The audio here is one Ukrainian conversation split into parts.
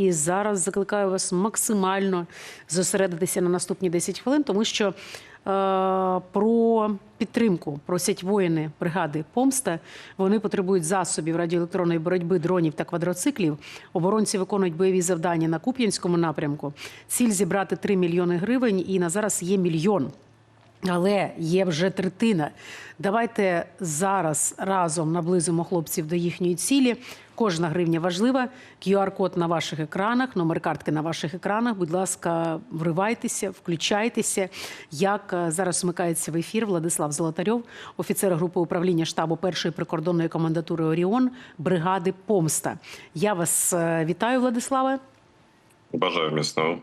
І зараз закликаю вас максимально зосередитися на наступні 10 хвилин, тому що е, про підтримку просять воїни бригади Помста. Вони потребують засобів радіоелектронної боротьби, дронів та квадроциклів. Оборонці виконують бойові завдання на Куп'янському напрямку. Ціль зібрати 3 мільйони гривень, і на зараз є мільйон. Але є вже третина. Давайте зараз разом наблизимо хлопців до їхньої цілі. Кожна гривня важлива. QR-код на ваших екранах, номер картки на ваших екранах. Будь ласка, вривайтеся, включайтеся. Як е, зараз вмикається в ефір Владислав Золотарьов, офіцер групи управління штабу першої прикордонної комендатури Оріон бригади Помста. Я вас е, вітаю, Владиславе. Бажаю міцного.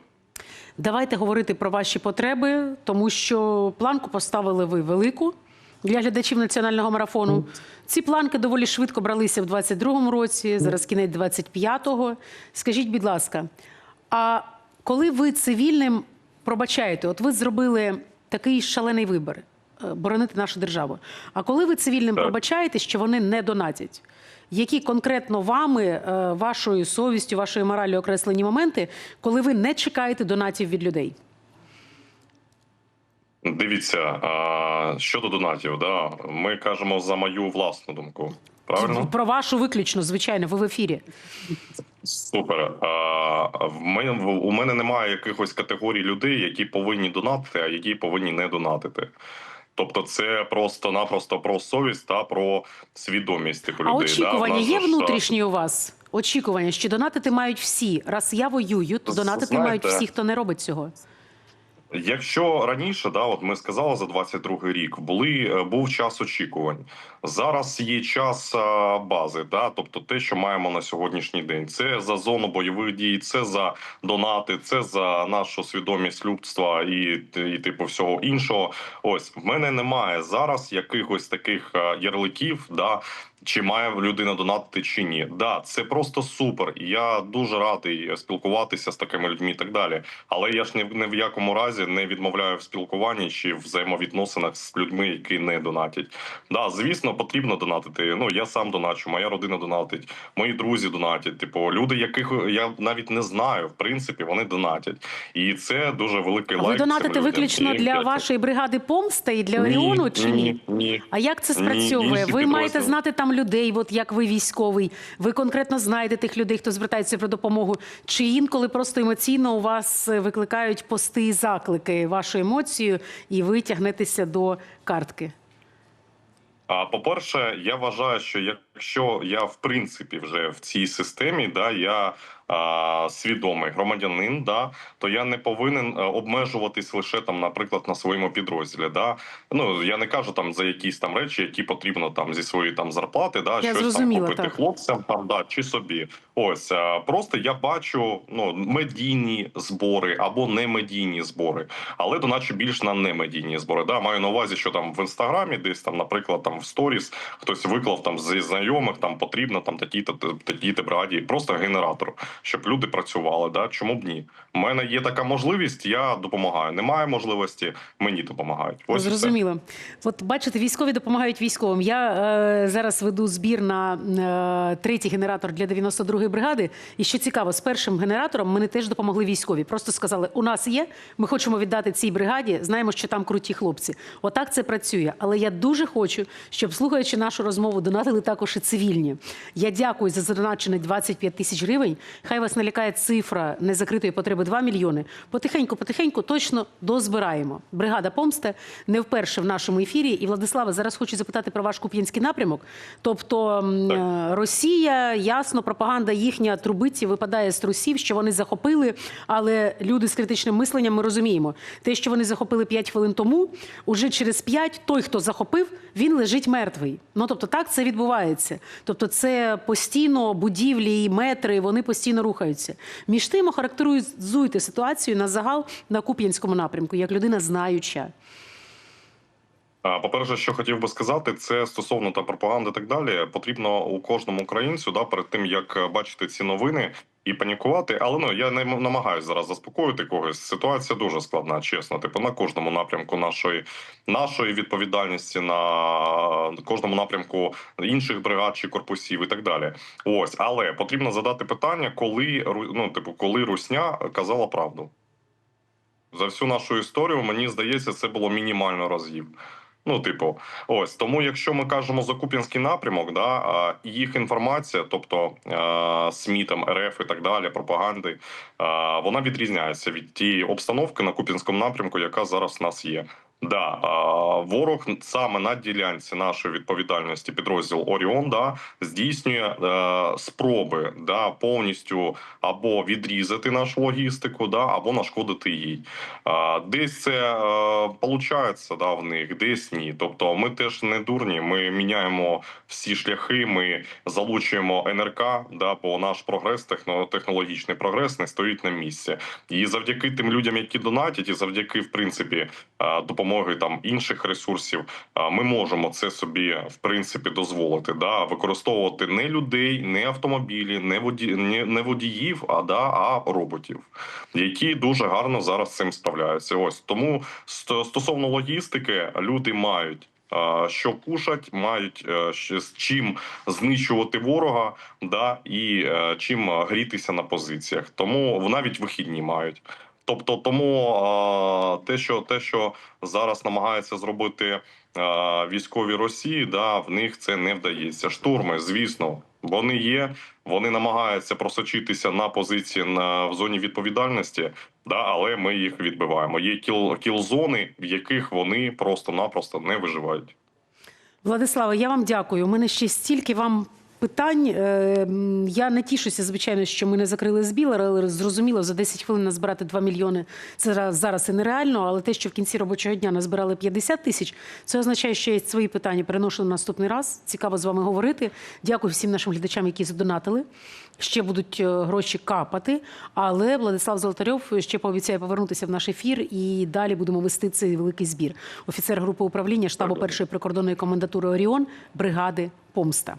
Давайте говорити про ваші потреби, тому що планку поставили ви велику для глядачів національного марафону. Ці планки доволі швидко бралися в 22-му році, зараз кінець 25-го. Скажіть, будь ласка, а коли ви цивільним пробачаєте, от ви зробили такий шалений вибір е, боронити нашу державу. А коли ви цивільним Так. пробачаєте, що вони не донатять? Які конкретно вами, е, вашою совістю, вашою мораллю окреслені моменти, коли ви не чекаєте донатів від людей? Дивіться, щодо донатів, да, ми кажемо за мою власну думку. Правильно? Про вашу виключно, звичайно, ви в ефірі. Супер. А, в мене, у мене немає якихось категорій людей, які повинні донатити, а які повинні не донатити. Тобто, це просто-напросто про совість та про свідомість типу А людей. очікування да? Є внутрішні у вас? Очікування, що донатити мають всі. Раз я воюю, то донатити Знаєте, мають всі, хто не робить цього. Якщо раніше, да, от ми сказали за 22 рік, були е, був час очікувань. Зараз є час е, бази, да, тобто те, що маємо на сьогоднішній день. Це за зону бойових дій, це за донати, це за нашу свідомість людства і, і типу всього іншого. Ось в мене немає зараз якихось таких е, ярликів, да. Чи має людина донатити чи ні? Да, це просто супер. Я дуже радий спілкуватися з такими людьми і так далі. Але я ж ні, ні в якому разі не відмовляю в спілкуванні чи в взаємовідносинах з людьми, які не донатять. Да, звісно, потрібно донатити. Ну я сам доначу, моя родина донатить, мої друзі донатять. Типу, люди, яких я навіть не знаю, в принципі, вони донатять, і це дуже великий А лайк. ви донатите виключно для я- вашої бригади помста і для Ні, Оріону чи ні? Ні, ні. А як це Ні, спрацьовує? інші Ви маєте знати там людей, от як ви військовий. Ви конкретно знаєте тих людей, хто звертається про допомогу. Чи інколи просто емоційно у вас е, викликають пости і заклики вашу емоцію, і ви тягнетеся до картки? А по-перше, я вважаю, що якщо я в принципі вже в цій системі, да я а, свідомий громадянин, да то я не повинен е, обмежуватись лише там, наприклад, на своєму підрозділі. Да ну я не кажу там за якісь там речі, які потрібно там зі своєї там зарплати, да щось там купити так. хлопцям, там да чи собі. Ось а, просто я бачу ну медійні збори або не медійні збори, але доначе більш на немедійні збори. Да, маю на увазі, що там в інстаграмі, десь там, наприклад, там в сторіс хтось виклав там зі знайомих, там потрібно там такі та такі та бригаді, просто генератор, щоб люди працювали. Да, чому б ні? У мене є така можливість, я допомагаю. Немає можливості, мені допомагають. Ось. Зрозуміло. От бачите, військові допомагають військовим. Я е, зараз веду збір на е, третій генератор для 92-ї бригади. І що цікаво, з першим генератором мене теж допомогли військові. Просто сказали: у нас є, ми хочемо віддати цій бригаді. Знаємо, що там круті хлопці. Отак це працює. Але я дуже хочу, щоб слухаючи нашу розмову, донатили також і цивільні. Я дякую за задоначені 25 тисяч гривень. Хай вас налякає цифра незакритої потреби 2 мільйони. Потихеньку, потихеньку точно дозбираємо. Бригада помста не вперше в нашому ефірі. І Владислава, зараз хочу запитати про ваш куп'янський напрямок. Тобто Так. е, Росія, ясно, пропаганда їхня трубиці випадає з трусів, що вони захопили. Але люди з критичним мисленням ми розуміємо, те, що вони захопили 5 хвилин тому, уже через 5 той, хто захопив, він лежить мертвий. Ну тобто, так це відбувається. Тобто, це постійно будівлі і метри, вони постійно рухаються. Між тим, характеризуйте ситуацію на загал на Куп'янському напрямку, як людина знаюча. По-перше, що хотів би сказати, це стосовно та пропаганди і так далі. Потрібно у кожному українцю, да, перед тим як е, бачити ці новини і панікувати. Але ну я не намагаюся зараз заспокоїти когось. Ситуація дуже складна, чесно. Типу на кожному напрямку нашої нашої відповідальності на кожному напрямку інших бригад чи корпусів і так далі. Ось, але потрібно задати питання, коли ну, типу, коли Русня казала правду. За всю нашу історію, мені здається, це було мінімально разів. Ну, типу, ось тому, якщо ми кажемо за Куп'янський напрямок, да їх інформація, тобто СМІ, там РФ і так далі, пропаганди, вона відрізняється від тієї обстановки на Куп'янському напрямку, яка зараз в нас є. Да, ворог саме на ділянці нашої відповідальності підрозділ Оріон да здійснює е, спроби да повністю або відрізати нашу логістику, да або нашкодити їй. А, Десь це е, получається да, в них, десь ні. Тобто, ми теж не дурні. Ми міняємо всі шляхи. Ми залучуємо НРК, да, бо наш прогрес, техно- технологічний прогрес, не стоїть на місці. І завдяки тим людям, які донатять, і завдяки в принципі е, допомоги там інших ресурсів, ми можемо це собі в принципі дозволити. Да, використовувати не людей, не автомобілі, не воді, не, водіїв, а да, а роботів які дуже гарно зараз цим справляються. Ось тому стосовно логістики, люди мають. Що кушать, мають е, з чим знищувати ворога, да і е, чим грітися на позиціях. Тому навіть вихідні мають. Тобто, тому те, що те, що зараз намагається зробити військові Росії, да, в них це не вдається. Штурми, звісно, вони є. Вони намагаються просочитися на позиції на в зоні відповідальності, да, але ми їх відбиваємо. Є кіл, кіл-зони, в яких вони просто-напросто не виживають. Владислава, я вам дякую. У мене ще стільки вам питань. Е, Я не тішуся, звичайно, що ми не закрили збір, але зрозуміло, за 10 хвилин назбирати 2 мільйони це зараз, зараз і нереально. Але те, що в кінці робочого дня назбирали 50 тисяч, це означає, що я свої питання переношу на наступний раз. Цікаво з вами говорити. Дякую всім нашим глядачам, які задонатили. Ще будуть е, гроші капати. Але Владислав Золотарьов ще пообіцяє повернутися в наш ефір і далі будемо вести цей великий збір. Офіцер групи управління штабу першої прикордонної комендатури Оріон бригади Помста.